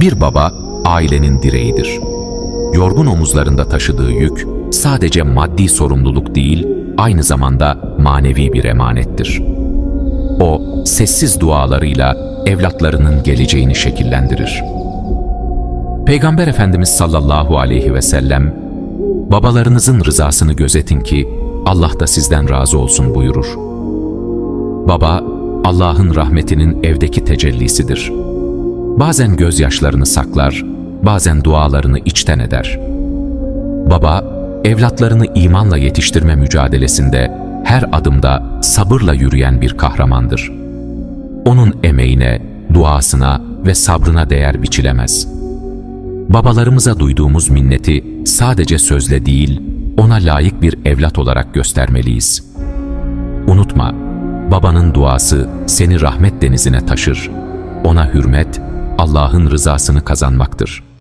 Bir baba ailenin direğidir. Yorgun omuzlarında taşıdığı yük sadece maddi sorumluluk değil, aynı zamanda manevi bir emanettir. O, sessiz dualarıyla evlatlarının geleceğini şekillendirir. Peygamber Efendimiz sallallahu aleyhi ve sellem, babalarınızın rızasını gözetin ki Allah da sizden razı olsun buyurur. Baba, Allah'ın rahmetinin evdeki tecellisidir. Bazen gözyaşlarını saklar, bazen dualarını içten eder. Baba, evlatlarını imanla yetiştirme mücadelesinde her adımda sabırla yürüyen bir kahramandır. Onun emeğine, duasına ve sabrına değer biçilemez. Babalarımıza duyduğumuz minneti sadece sözle değil, ona layık bir evlat olarak göstermeliyiz. Unutma, babanın duası seni rahmet denizine taşır. Ona hürmet, Allah'ın rızasını kazanmaktır.''